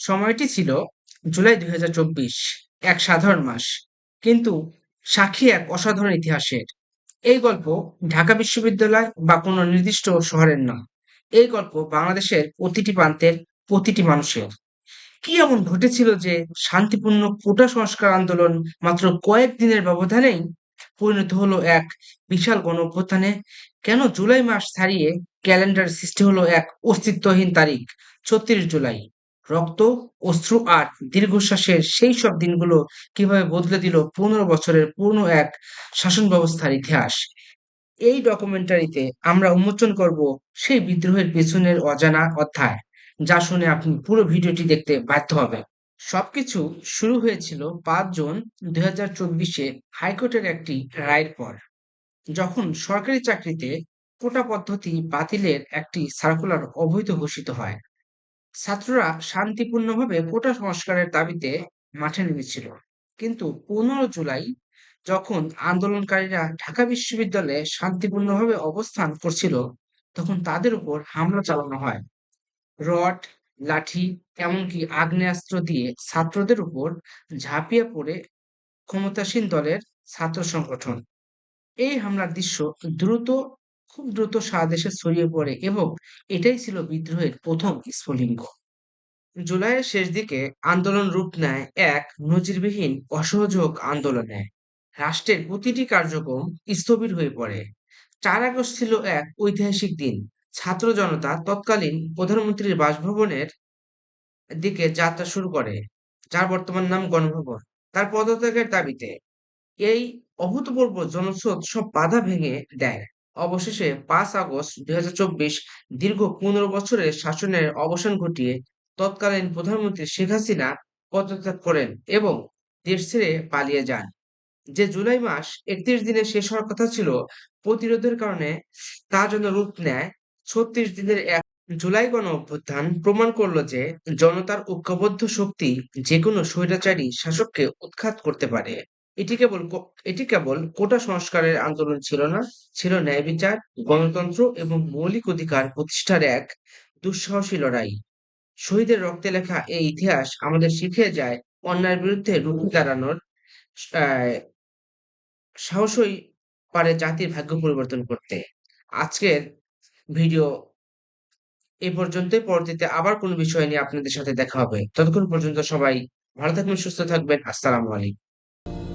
সময়টি ছিল জুলাই দুই এক সাধারণ মাস। কিন্তু সাক্ষী এক অসাধারণ ইতিহাসের। এই গল্প ঢাকা বিশ্ববিদ্যালয় বা কোনো নির্দিষ্ট শহরের নয়। এই গল্প বাংলাদেশের প্রতিটি প্রান্তের প্রতিটি মানুষের। কি এমন ঘটেছিল যে শান্তিপূর্ণ কোটা সংস্কার আন্দোলন মাত্র কয়েক দিনের ব্যবধানেই পরিণত হলো এক বিশাল গণ কেন জুলাই মাস ছাড়িয়ে ক্যালেন্ডার সৃষ্টি হলো এক অস্তিত্বহীন তারিখ, ছত্রিশ জুলাই? রক্ত, অশ্রু আর দীর্ঘশ্বাসের সেই সব দিনগুলো কীভাবে বদলে দিল পনেরো বছরের পুরনো এক শাসন ব্যবস্থার ইতিহাস? এই ডকুমেন্টারিতে আমরা উন্মোচন করব সেই বিদ্রোহের পেছনের অজানা অধ্যায়, যা শুনে আপনি পুরো ভিডিওটি দেখতে বাধ্য হবেন। সবকিছু শুরু হয়েছিল পাঁচ জুন দুই হাজার চব্বিশে হাইকোর্টের একটি রায়ের পর, যখন সরকারি চাকরিতে কোটা পদ্ধতি বাতিলের একটি সার্কুলার অবৈধ ঘোষিত হয়। ছাত্ররা শান্তিপূর্ণভাবে কোটা সংস্কারের দাবিতে মাঠে নেমেছিল। কিন্তু পনেরো জুলাই যখন আন্দোলনকারীরা ঢাকা বিশ্ববিদ্যালয়ে শান্তিপূর্ণভাবে অবস্থান করছিল তখন তাদের উপর হামলা চালানো হয়। রড লাঠি এমনকি আগ্নেয়াস্ত্র দিয়ে ছাত্রদের উপর ঝাঁপিয়ে পড়ে ক্ষমতাসীন দলের ছাত্র সংগঠন। এই হামলার দৃশ্য দ্রুত খুব দ্রুত সারা দেশে ছড়িয়ে পড়ে এবং এটাই ছিল বিদ্রোহের প্রথম স্ফুলিঙ্গ। জুলাইয়ের শেষ দিকে আন্দোলন রূপ নেয় এক নজিরবিহীন অসহযোগ আন্দোলনে। রাষ্ট্রের প্রতিটি কার্যক্রম স্থবির হয়ে পড়ে। চার আগস্ট ছিল এক ঐতিহাসিক দিন। ছাত্র জনতা তৎকালীন প্রধানমন্ত্রীর বাসভবনের দিকে যাত্রা শুরু করে, যার বর্তমান নাম গণভবন। তার পদত্যাগের দাবিতে এই অভূতপূর্ব জনস্রোত সব বাধা ভেঙে দেয়। অবশেষে পাঁচ আগস্ট দুই হাজার চব্বিশ দীর্ঘ পনেরো বছরের শাসনের অবসান ঘটিয়ে তৎকালীন প্রধানমন্ত্রী শেখ হাসিনা পদত্যাগ করেন এবং দেশ ছেড়ে পালিয়ে যান। যে জুলাই মাস একত্রিশ দিনে শেষ হওয়ার কথা ছিল, প্রতিরোধের কারণে তা যেন রূপ নেয়, ছত্রিশ দিনের এক জুলাই গণ অভ্যুত্থান প্রমাণ করল যে জনতার ঐক্যবদ্ধ শক্তি যে কোনো স্বৈরাচারী শাসককে উৎখাত করতে পারে। এটি কেবল এটি কেবল কোটা সংস্কারের আন্দোলন ছিল না, ছিল ন্যায় বিচার, গণতন্ত্র এবং মৌলিক অধিকার প্রতিষ্ঠার এক দুঃসাহসী লড়াই। শহীদের রক্তে লেখা এই ইতিহাস আমাদের শিখিয়ে যায় অন্যায়ের বিরুদ্ধে রুখে দাঁড়ানোর সাহসই পারে জাতির ভাগ্য পরিবর্তন করতে। আজকের ভিডিও এই পর্যন্তই পরবর্তীতে আবার কোনো বিষয় নিয়ে আপনাদের সাথে দেখা হবে। ততক্ষণ পর্যন্ত সবাই ভালো থাকবেন, সুস্থ থাকবেন। আসসালামু আলাইকুম।